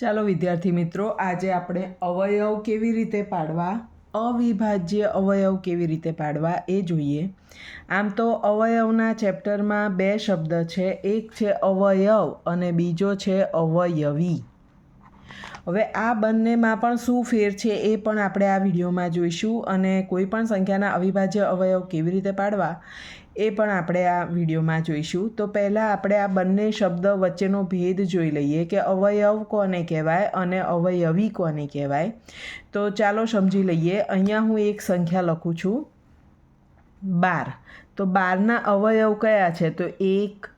ચાલો વિદ્યાર્થી મિત્રો, આજે આપણે અવયવ કેવી રીતે પાડવા, અવિભાજ્ય અવયવ કેવી રીતે પાડવા એ જોઈએ. આમ તો અવયવના ચેપ્ટરમાં બે શબ્દ છે, એક છે અવયવ અને બીજો છે અવયવી. હવે આ બંનેમાં પણ શું ફેર છે એ પણ આપણે આ વિડીયોમાં જોઈશું અને કોઈ પણ સંખ્યાના અવિભાજ્ય અવયવ કેવી રીતે પાડવા એ પણ આપણે આ વિડીયોમાં જોઈશું. તો પહેલાં આપણે આ બંને શબ્દ વચ્ચેનો ભેદ જોઈ લઈએ કે અવયવ કોને કહેવાય અને અવયવી કોને કહેવાય. તો ચાલો સમજી લઈએ. અહીંયા હું એક સંખ્યા લખું છું. બાર. તો બારના અવયવ કયા છે? તો એક,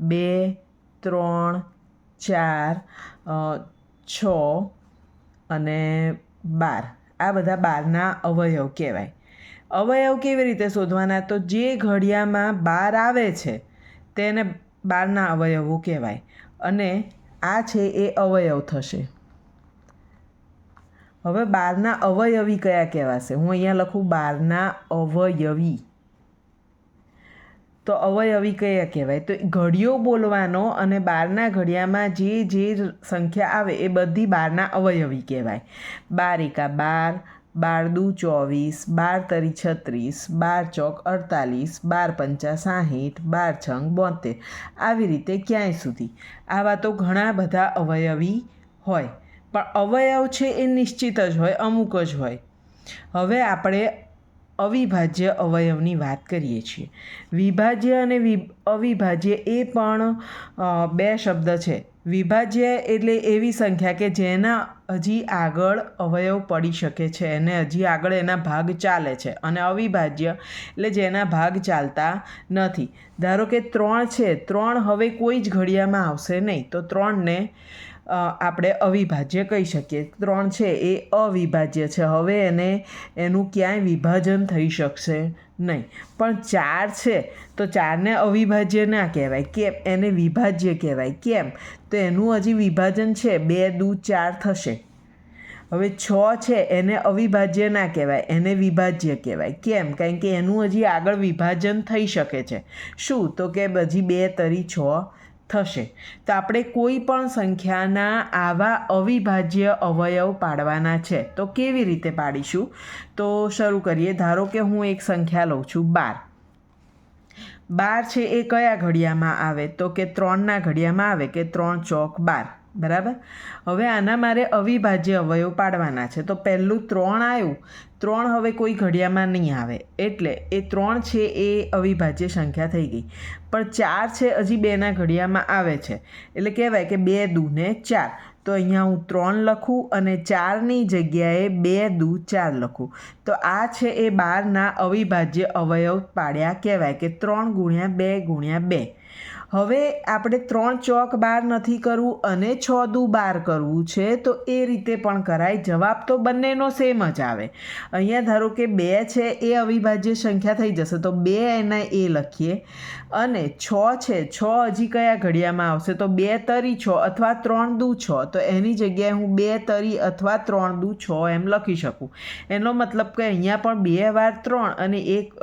બે, ત્રણ, ચાર છ અને બાર. આ બધા બારના અવયવ કહેવાય. અવયવ કેવી રીતે શોધવાના? તો જે ઘડિયામાં બાર આવે છે, તેને બારના અવયવો કહેવાય. અને આ છે એ અવયવ થશે. હવે બારના અવયવી કયા કહેવાશે? હું અહીંયા લખું બારના અવયવી. તો અવયવી કયા કહેવાય? તો ઘડિયો બોલવાનો અને બારના ઘડિયામાં જે જે સંખ્યા આવે એ બધી બારના અવયવી કહેવાય. બાર એકા બાર બાર દુ ચોવીસ, બાર તરી છત્રીસ, બાર ચોક અડતાલીસ, બાર પંચા સાહીઠ, બાર છંગ બોતેર. આવી રીતે ક્યાંય સુધી. આવા તો ઘણા બધા અવયવી હોય. પણ અવયવ છે એ નિશ્ચિત જ હોય, અમુક જ હોય. હવે આપણે અવિભાજ્ય અવયવની વાત કરીએ છીએ. વિભાજ્ય અને વિ, અવિભાજ્ય એ પણ બે શબ્દ છે. વિભાજ્ય એટલે એવી સંખ્યા કે જેના હજી આગળ અવયવ પડી શકે છે અને હજી આગળ એના ભાગ ચાલે છે અને અવિભાજ્ય એટલે જેના ભાગ ચાલતા નથી. ધારો કે ત્રણ છે, ત્રણ હવે કોઈ જ ઘડિયામાં આવશે નહીં. તો ત્રણને આપણે અવિભાજ્ય કહી શકીએ. ત્રણ છે એ અવિભાજ્ય છે. હવે એને, એનું ક્યાંય વિભાજન થઈ શકશે નહીં. પણ ચાર છે, તો ચારને અવિભાજ્ય ના કહેવાય. કેમ? એને વિભાજ્ય કહેવાય. કેમ? તો એનું હજી વિભાજન છે. બે દૂ ચાર થશે. હવે છ છે, એને અવિભાજ્ય ના કહેવાય, એને વિભાજ્ય કહેવાય. કેમ? કારણ કે એનું હજી આગળ વિભાજન થઈ શકે છે. શું? તો કે હજી બે તરી છ થશે. તો આપણે કોઈ પણ સંખ્યાના આવા અવિભાજ્ય અવયવ પાડવાના છે. તો કેવી રીતે પાડીશું? તો શરૂ કરીએ. ધારો કે હું એક સંખ્યા લઉં છું, બાર. બાર છે એ કયા ઘડિયામાં આવે? તો કે ત્રણના ઘડિયામાં આવે કે ત્રણ ચોક બાર. બરાબર? હવે આના મારે અવિભાજ્ય અવયવ પાડવાના છે. તો પહેલું ત્રણ આવ્યું. ત્રણ હવે કોઈ ઘડિયામાં નહીં આવે. એટલે એ ત્રણ છે એ અવિભાજ્ય સંખ્યા થઈ ગઈ. પણ ચાર છે હજી બેના ઘડિયામાં આવે છે. એટલે કહેવાય કે બે દૂને ચાર. તો અહીંયા હું ત્રણ લખું અને ચારની જગ્યાએ બે દુ ચાર લખું. તો આ છે એ બારના અવિભાજ્ય અવયવ પાડ્યા. કહેવાય કે ત્રણ ગુણ્યા બે ગુણ્યા બે. હવે આપણે ત્રણ ચોક બાર નથી કરવું અને છ દુ બાર કરવું છે, તો એ રીતે પણ કરાય. જવાબ તો બંનેનો સેમ જ આવે. અહીંયા ધારો કે બે છે, એ અવિભાજ્ય સંખ્યા થઈ જશે, તો બે એના એ લખીએ. અને છ છે, છ હજી કયા ઘડિયામાં આવશે? તો બે તરી છ અથવા ત્રણ દુ છ, તો એની જગ્યાએ હું બે તરી અથવા ત્રણ દુ છ એમ લખી શકું. એનો મતલબ કે અહીંયા પણ બે વાર ત્રણ અને એક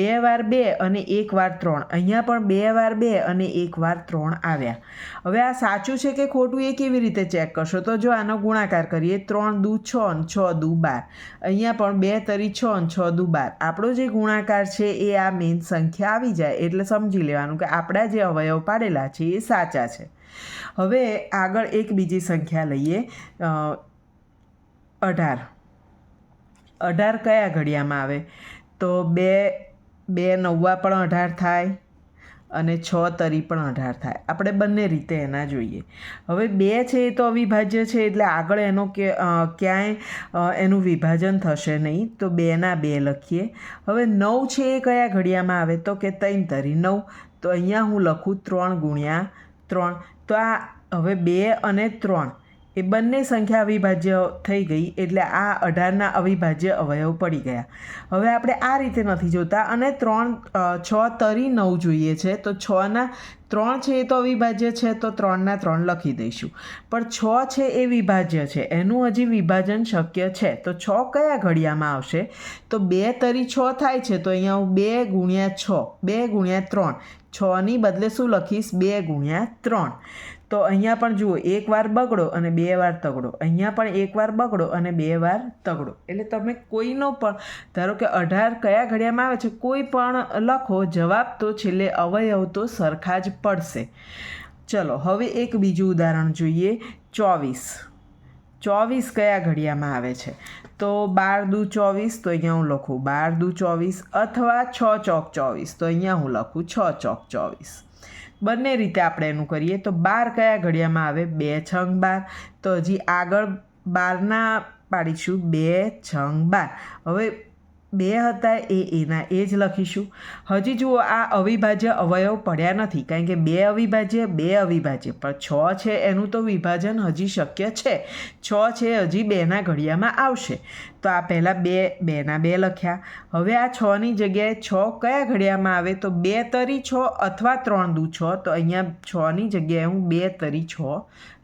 બે વાર બે અને એક વાર ત્રણ. અહીંયા પણ બે વાર બે અને એકવાર ત્રણ આવ્યા. હવે આ સાચું છે કે ખોટું એ કેવી રીતે ચેક કરશો? તો જો આનો ગુણાકાર કરીએ, ત્રણ દુ છ અને છ દુ બાર. અહીંયા પણ બે તરી છ ને છ દુ બાર. આપણો જે ગુણાકાર છે એ આ મેઇન સંખ્યા આવી જાય એટલે સમજી લેવાનું કે આપણા જે અવયવ પાડેલા છે એ સાચા છે. હવે આગળ એક બીજી સંખ્યા લઈએ. અઢાર. અઢાર કયા ઘડિયામાં આવે? તો બે બે નવ્વા પણ અઢાર થાય. અને છ તરી પણ અઢાર થાય. આપણે બંને રીતે એના જોઈએ. હવે બે છે એ તો અવિભાજ્ય છે, એટલે આગળ એનો કે ક્યાંય એનું વિભાજન થશે નહીં. તો બેના બે લખીએ. હવે નવ છે એ કયા ઘડિયામાં આવે? તો કે ત્રણ તરી. નવ. તો અહીંયા હું લખું ત્રણ ગુણ્યા ત્રણ. તો આ હવે બે અને ત્રણ. એ બંને સંખ્યા અવિભાજ્ય થઈ ગઈ એટલે આ અઢારના અવિભાજ્ય અવયવ પડી ગયા. હવે આપણે આ રીતે નથી જોતા અને ત્રણ છ તરી નવ જોઈએ છે. તો છના ત્રણ છે એ તો અવિભાજ્ય છે, તો ત્રણના ત્રણ લખી દઈશું. પણ છ છે એ વિભાજ્ય છે. એનું હજી વિભાજન શક્ય છે. તો છ કયા ઘડિયામાં આવશે? તો બે તરી છ થાય છે. તો અહીંયા હું બે ગુણ્યા છ, બે ગુણ્યા ત્રણ. છની બદલે શું લખીશ? બે ગુણ્યા ત્રણ. તો અહીંયા પણ જુઓ, એક વાર બગડો અને બે વાર તગડો. અહીંયા પણ એક વાર બગડો અને બે વાર તગડો. એટલે તમે કોઈનો પણ, ધારો કે અઢાર કયા ઘડિયામાં આવે છે, કોઈ પણ લખો, જવાબ તો છેલ્લે અવયવ તો સરખા જ પડશે. ચલો, હવે એક બીજું ઉદાહરણ જોઈએ. ચોવીસ. ચોવીસ કયા ઘડિયામાં આવે છે? તો બાર દુ ચોવીસ, તો અહીંયા હું લખું. બાર દુ ચોવીસ અથવા છ ચોક ચોવીસ, તો અહીંયા હું લખું છ ચોક ચોવીસ. બંને રીતે આપણે એનું કરીએ. તો બાર કયા ઘડિયામાં આવે? બે છંગ બાર. તો હજી આગળ બારના પાડીશું. બે છંગ બાર. હવે બે હતા એ એના એ જ લખીશું. હજી જુઓ, આ અવિભાજ્ય અવયવ પડ્યા નથી. કારણ કે બે અવિભાજ્ય બે અવિભાજ્ય. પણ છ છે એનું તો વિભાજન હજી શક્ય છે. છ છે હજી બેના ઘડિયામાં આવશે. તો આ પહેલાં બે, બેના બે લખ્યા. હવે આ છની જગ્યાએ છ કયા ઘડિયામાં આવે? તો બે તરી છ અથવા ત્રણ દુ છ. તો અહીંયા છની જગ્યાએ હું બે તરી છ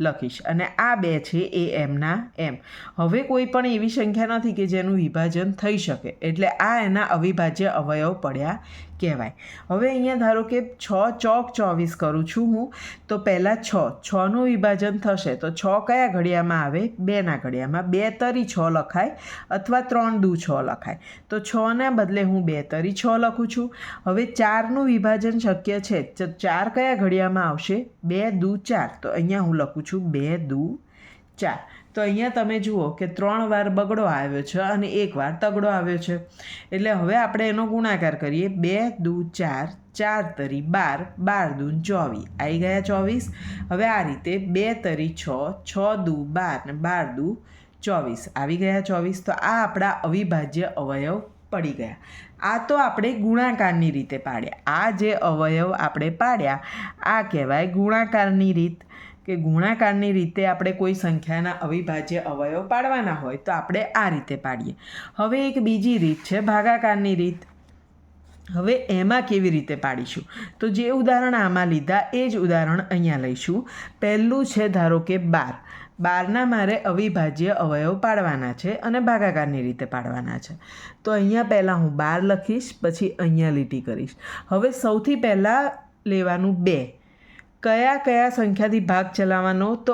લખીશ. અને આ બે છે એ એમના એમ. હવે કોઈ પણ એવી સંખ્યા નથી કે જેનું વિભાજન થઈ શકે. એટલે આ એના અવિભાજ્ય અવયવ પડ્યા કહેવાય. હવે અહીંયા ધારો કે છ ચોક ચોવીસ કરું છું હું, તો પહેલાં છ, છનું વિભાજન થશે. તો છ કયા ઘડિયામાં આવે? બેના ઘડિયામાં. બે તરી છ લખાય અથવા ત્રણ દુ છ લખાય. તો છના બદલે હું બે તરી છ લખું છું. હવે ચારનું વિભાજન શક્ય છે. ચાર કયા ઘડિયામાં આવશે? બે દુ ચાર. તો અહીંયા હું લખું છું બે દુ ચાર. તો અહીંયા તમે જુઓ કે ત્રણ વાર બગડો આવ્યો છે અને એક વાર તગડો આવ્યો છે. એટલે હવે આપણે એનો ગુણાકાર કરીએ. બે, દુ, ચાર ચાર તરી બાર બાર દૂન ચોવીસ. આવી ગયા ચોવીસ. હવે આ રીતે બે તરી છ છ દુ, બાર ને બાર દુ, ચોવીસ. આવી ગયા ચોવીસ. તો આ આપણા અવિભાજ્ય અવયવ પડી ગયા. આ તો આપણે ગુણાકારની રીતે પાડ્યા. આ જે અવયવ આપણે પાડ્યા, આ કહેવાય ગુણાકારની રીત. કે ગુણાકારની રીતે આપણે કોઈ સંખ્યાના અવિભાજ્ય અવયવ પાડવાના હોય તો આપણે આ રીતે પાડીએ. હવે એક બીજી રીત છે ભાગાકારની રીત. હવે એમાં કેવી રીતે પાડીશું? તો જે ઉદાહરણ આમાં લીધા એ જ ઉદાહરણ અહીંયા લઈશું. પહેલું છે ધારો કે બાર. બારના મારે અવિભાજ્ય અવયવ પાડવાના છે અને ભાગાકારની રીતે પાડવાના છે. તો અહીંયા પહેલાં હું બાર લખીશ, પછી અહીંયા લીટી કરીશ. હવે સૌથી પહેલાં લેવાનું બે. કયા કયા સંખ્યાથી ભાગ ચલાવવાનો? તો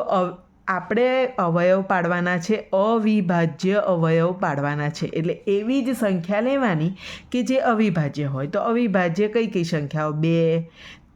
આપણે અવયવ પાડવાના છે, અવિભાજ્ય અવયવ પાડવાના છે. એટલે એવી જ સંખ્યા લેવાની કે જે અવિભાજ્ય હોય. તો અવિભાજ્ય કઈ કઈ સંખ્યાઓ? બે,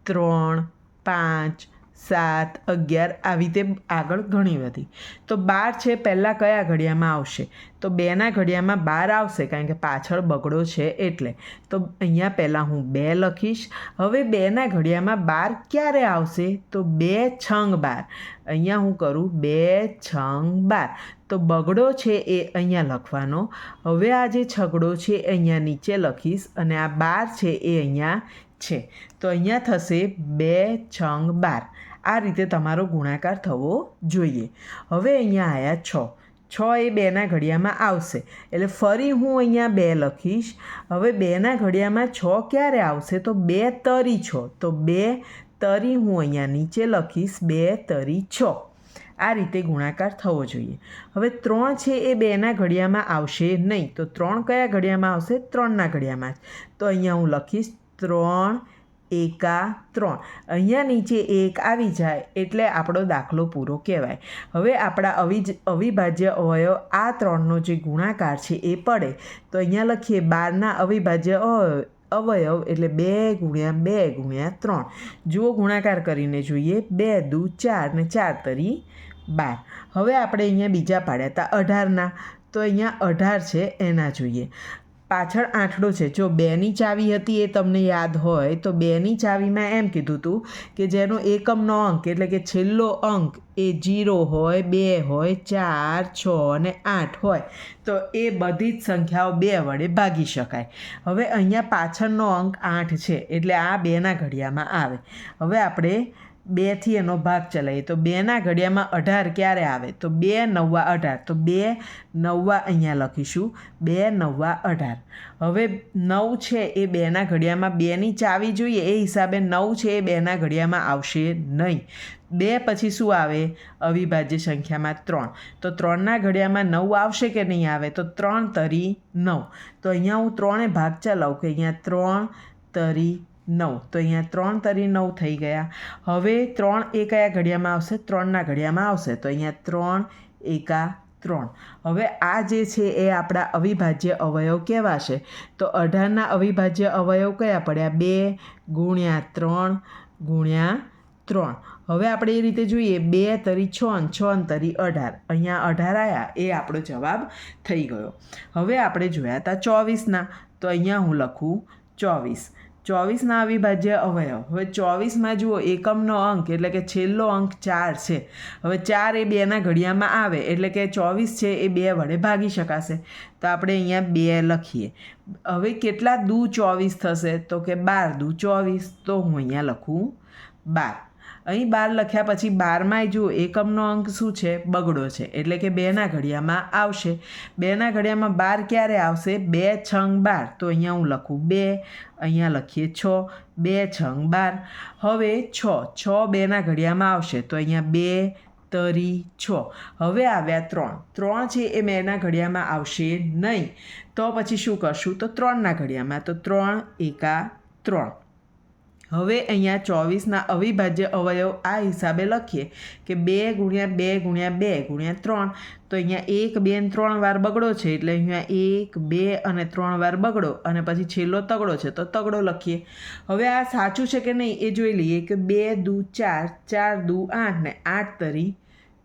ત્રણ, પાંચ સાત, અગિયાર આવી રીતે આગળ ઘણી બધી. તો બાર છે, પહેલાં કયા ઘડિયામાં આવશે? તો બેના ઘડિયામાં બાર આવશે, કારણ કે પાછળ બગડો છે એટલે. તો અહીંયા પહેલાં હું બે લખીશ. હવે બેના ઘડિયામાં બાર ક્યારે આવશે? તો બે છંગ બાર. અહીંયા હું કરું, બે છંગ બાર. તો બગડો છે એ અહીંયા લખવાનો. હવે આ જે છગડો છે અહીંયા નીચે લખીશ અને આ બાર છે એ અહીંયા છે. તો અહીંયા થશે બે છંગ બાર. આ રીતે તમારો ગુણાકાર થવો જોઈએ. હવે અહીંયા આવ્યા છ. છ એ બેના ઘડિયામાં આવશે. એટલે ફરી હું અહીંયા બે લખીશ. હવે બેના ઘડિયામાં છ ક્યારે આવશે? તો બે તરી છ. તો બે તરી હું અહીંયા નીચે લખીશ. બે તરી છ. આ રીતે ગુણાકાર થવો જોઈએ. હવે ત્રણ છે એ બેના ઘડિયામાં આવશે નહીં. તો ત્રણ કયા ઘડિયામાં આવશે? ત્રણના ઘડિયામાં. તો અહીંયા હું લખીશ ત્રણ એકા ત્રણ. અહીંયા નીચે એક આવી જાય એટલે આપણો દાખલો પૂરો કહેવાય. હવે આપણા અવિજ, અવિભાજ્ય અવયવ આ ત્રણનો જે ગુણાકાર છે એ પડે. તો અહીંયા લખીએ બારના અવિભાજ્ય અવયવ એટલે બે ગુણ્યા બે ગુણ્યા ત્રણ. જુઓ ગુણાકાર કરીને જોઈએ. બે દુ ચાર ને ચાર તરી બાર. હવે આપણે અહીંયા બીજા પાડ્યા હતા અઢારના. તો અહીંયા અઢાર છે, એના જોઈએ. પાછળ આંઠડો છે. જો બેની ચાવી હતી એ તમને યાદ હોય, તો બેની ચાવીમાં એમ કીધું હતું કે જેનો એકમનો અંક, એટલે કે છેલ્લો અંક એ જીરો હોય, બે હોય, ચાર, છ અને આઠ હોય, તો એ બધી જ સંખ્યાઓ બે વડે ભાગી શકાય. હવે અહીંયા પાછળનો અંક આઠ છે, એટલે આ બેના ઘડિયામાં આવે. હવે આપણે બેથી એનો ભાગ ચલાવીએ. તો બેના ઘડિયામાં અઢાર ક્યારે આવે? તો બે નવ્વા અઢાર. તો બે નવ્વા અહીંયા લખીશું. બે નવ્વા અઢાર. હવે નવ છે એ બેના ઘડિયામાં બેની ચાવી જોઈએ એ હિસાબે નવ છે એ બેના ઘડિયામાં આવશે નહીં. બે પછી શું આવે? અવિભાજ્ય સંખ્યામાં ત્રણ. તો ત્રણના ઘડિયામાં નવ આવશે કે નહીં આવે? તો ત્રણ તરી નવ. તો અહીંયા હું ત્રણે ભાગ ચલાવું કે અહીંયા ત્રણ તરી નવ. તો અહીંયા ત્રણ તરી નવ થઈ ગયા. હવે ત્રણ એ કયા ઘડિયામાં આવશે, ત્રણના ઘડિયામાં આવશે. તો અહીંયા ત્રણ એકા ત્રણ. હવે આ જે છે એ આપણા અવિભાજ્ય અવયવ કહેવાશે. તો અઢારના અવિભાજ્ય અવયવ કયા પડ્યા? બે ગુણ્યા ત્રણ ગુણ્યા ત્રણ. હવે આપણે એ રીતે જોઈએ. બે તરી છ છ તરી અઢાર. અહીંયા અઢાર આવ્યા એ આપણો જવાબ થઈ ગયો. હવે આપણે જોયા હતા ચોવીસના. તો અહીંયા હું લખું ચોવીસ. ચોવીસના અવિભાજ્ય અવયવ હવે ચોવીસમાં જુઓ, એકમનો અંક, એટલે કે છેલ્લો અંક ચાર છે. હવે ચાર એ બેના ઘડિયામાં આવે, એટલે કે ચોવીસ છે એ બે વડે ભાગી શકાશે. તો આપણે અહીંયા બે લખીએ. હવે કેટલા દુ ચોવીસ થશે? તો કે બાર દુ ચોવીસ. તો હું અહીંયા લખું બાર. અહીં બાર લખ્યા પછી બારમાંય જુઓ, એકમનો અંક શું છે? બગડો છે. એટલે કે બેના ઘડિયામાં આવશે. બેના ઘડિયામાં બાર ક્યારે આવશે? બે છંગ બાર. તો અહીંયા હું લખું બે, અહીંયા લખીએ છ, બે છંગ બાર. હવે છ છ બેના ઘડિયામાં આવશે. તો અહીંયા બે, તરી, છ. હવે આવ્યા ત્રણ. ત્રણ છે એ બેના ઘડિયામાં આવશે નહીં. તો પછી શું કરશું? તો ત્રણના ઘડિયામાં. તો ત્રણ એકા ત્રણ. હવે અહીંયા ચોવીસના અવિભાજ્ય અવયવ આ હિસાબે લખીએ કે બે ગુણ્યા બે ગુણ્યા બે ગુણ્યા ત્રણ. તો અહીંયા એક, બે ને ત્રણ વાર બગડો છે એટલે અહીંયા એક, બે અને ત્રણ વાર બગડો અને પછી છેલ્લો તગડો છે તો તગડો લખીએ. હવે આ સાચું છે કે નહીં એ જોઈ લઈએ કે બે દુ ચાર ચાર દુ આઠ ને આઠ તરી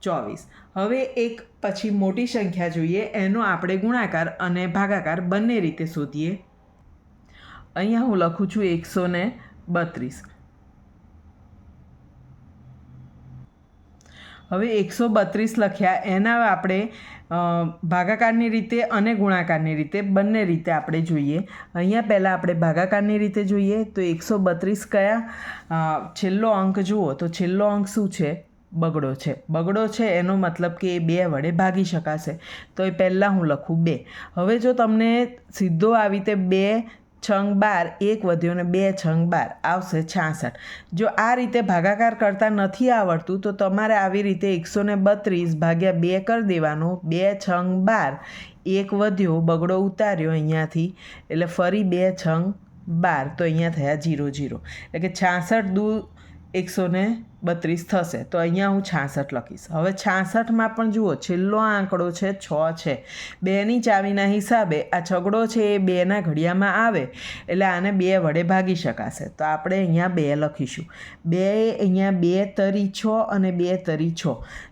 ચોવીસ. હવે એક પછી મોટી સંખ્યા જોઈએ એનો આપણે ગુણાકાર અને ભાગાકાર બંને રીતે શોધીએ. અહીંયા હું લખું છું એકસો ને બત્રીસ. હવે એકસો બત્રીસ લખ્યા, એના આપણે ભાગાકારની રીતે અને ગુણાકારની રીતે, બંને રીતે આપણે જોઈએ. અહીંયા પહેલાં આપણે ભાગાકારની રીતે જોઈએ, તો એકસો બત્રીસ કયા? છેલ્લો અંક જુઓ, તો છેલ્લો અંક શું છે? બગડો છે. બગડો છે એનો મતલબ કે એ બે વડે ભાગી શકાશે. તો એ પહેલાં હું લખું બે. હવે જો તમને સીધો આવી રીતે બે છંગ બાર, એક વધ્યો ને બે છંગ બાર, આવશે છાસઠ. જો આ રીતે ભાગાકાર કરતાં નથી આવડતું, તો તમારે આવી રીતે એકસો ને બત્રીસ ભાગ્યા બે કરી દેવાનો. બે છંગ બાર, એક વધ્યો, બગડો ઉતાર્યો અહીંયાથી. એટલે ફરી બે છંગ બાર, તો અહીંયા થયા જીરો જીરો. એટલે કે છાસઠ દૂ એકસો ને બત્રીસ થશે, તો અહીંયા હું છાસઠ લખીશ. હવે છાસઠમાં પણ જુઓ, છેલ્લો આંકડો છે, છ છે. બેની ચાવીના હિસાબે આ છગડો છે એ બેના ઘડિયામાં આવે, એટલે આને બે વડે ભાગી શકાશે. તો આપણે અહીંયા બે લખીશું. બે અહીંયા બે તરી છ અને બે તરી છ.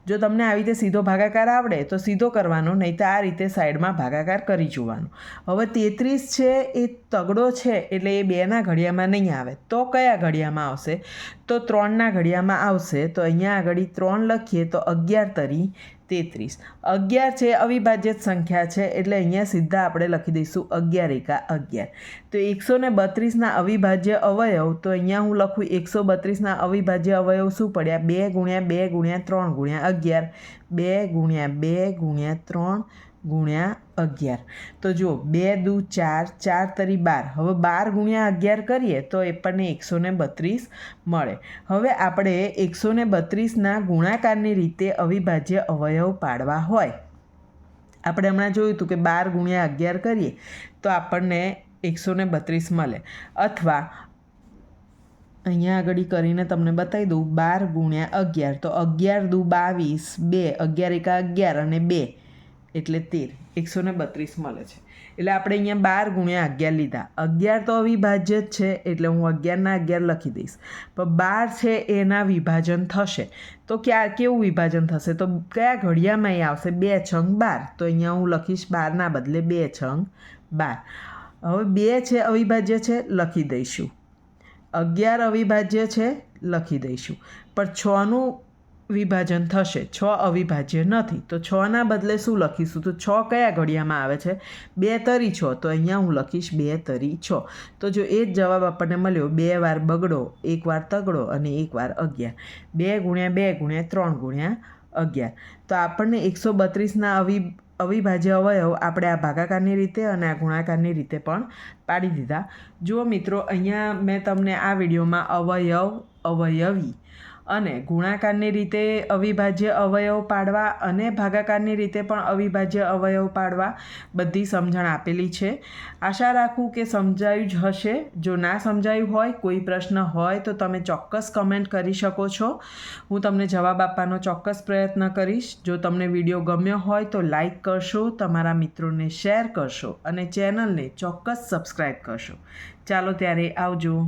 જો તમને આવી રીતે સીધો ભાગાકાર આવડે, તો સીધો કરવાનો, નહીં તો આ રીતે સાઈડમાં ભાગાકાર કરી જોવાનો. હવે તેત્રીસ છે એ તગડો છે, એટલે એ બેના ઘડિયામાં નહીં આવે. તો કયા ઘડિયામાં આવશે? તો ત્રણના ઘડિયામાં આવશે, તો અહીંયા આગળ ત્રણ લખીએ તો અગિયાર તરી તેત્રીસ. અગિયાર છે અવિભાજ્ય સંખ્યા છે, એટલે અહીંયા સીધા આપણે લખી દઈશું અગિયાર એકા અગિયાર. તો એકસો ને બત્રીસના અવિભાજ્ય અવયવ, તો અહીંયા હું લખું એકસો બત્રીસના અવિભાજ્ય અવયવ શું પડ્યા? બે ગુણ્યા બે ગુણ્યા ત્રણ ગુણ્યા અગિયાર. બે ગુણ્યા બે ગુણ્યા ત્રણ ગુણ્યા અગિયાર. તો જુઓ, બે દુ ચાર ચાર તરી બાર. હવે બાર ગુણ્યા અગિયાર કરીએ તો આપણને એકસો ને બત્રીસ મળે. હવે આપણે એકસો ને બત્રીસના ગુણાકારની રીતે અવિભાજ્ય અવયવ પાડવા હોય. આપણે હમણાં જોયું હતું કે બાર ગુણ્યા અગિયાર કરીએ તો આપણને એકસો ને બત્રીસ મળે. અથવા અહીંયા આગળ કરીને તમને બતાવી દઉં, બાર ગુણ્યા અગિયાર. તો અગિયાર દુ બાવીસ, બે, અગિયાર એકા અગિયાર અને બે, એટલે તેર. એકસો ને બત્રીસ મળે છે. એટલે આપણે અહીંયા બાર ગુણ્યા અગિયાર લીધા. અગિયાર તો અવિભાજ્ય જ છે, એટલે હું અગિયારના અગિયાર લખી દઈશ. પણ બાર છે, એના વિભાજન થશે. તો ક્યાં, કેવું વિભાજન થશે? તો કયા ઘડિયામાં એ આવશે? બે છંગ બાર. તો અહીંયા હું લખીશ બારના બદલે બે છંગ બાર. હવે બે છે, અવિભાજ્ય છે, લખી દઈશું. અગિયાર અવિભાજ્ય છે, લખી દઈશું. પણ છનું વિભાજન થશે, છ અવિભાજ્ય નથી. તો છના બદલે શું લખીશું? તો છ કયા ઘડિયામાં આવે છે? બે તરી છ. તો અહીંયા હું લખીશ બે તરી છ. તો જો એ જ જવાબ આપણને મળ્યો, બે વાર બગડો, એક વાર તગડો અને એક વાર અગિયાર. બે ગુણ્યા બે ગુણ્યા ત્રણ ગુણ્યા અગિયાર. તો આપણને એકસો બત્રીસના અવિ અવિભાજ્ય અવયવ આપણે આ ભાગાકારની રીતે અને આ ગુણાકારની રીતે પણ પાડી દીધા. જુઓ મિત્રો, અહીંયા મેં તમને આ વિડીયોમાં અવયવ, અવયવી અને ગુણાકારની રીતે અવિભાજ્ય અવયવ પાડવા અને ભાગાકારની રીતે પણ અવિભાજ્ય અવયવ પાડવા બધી સમજણ આપેલી છે. આશા રાખું કે સમજાયું જ હશે. જો ના સમજાયું હોય, કોઈ પ્રશ્ન હોય, તો તમે ચોક્કસ કમેન્ટ કરી શકો છો. હું તમને જવાબ આપવાનો ચોક્કસ પ્રયત્ન કરીશ. જો તમને વીડિયો ગમ્યો હોય, તો લાઈક કરશો, તમારા મિત્રોને શેર કરશો અને ચેનલને ચોક્કસ સબસ્ક્રાઈબ કરશો. ચાલો ત્યારે આવજો.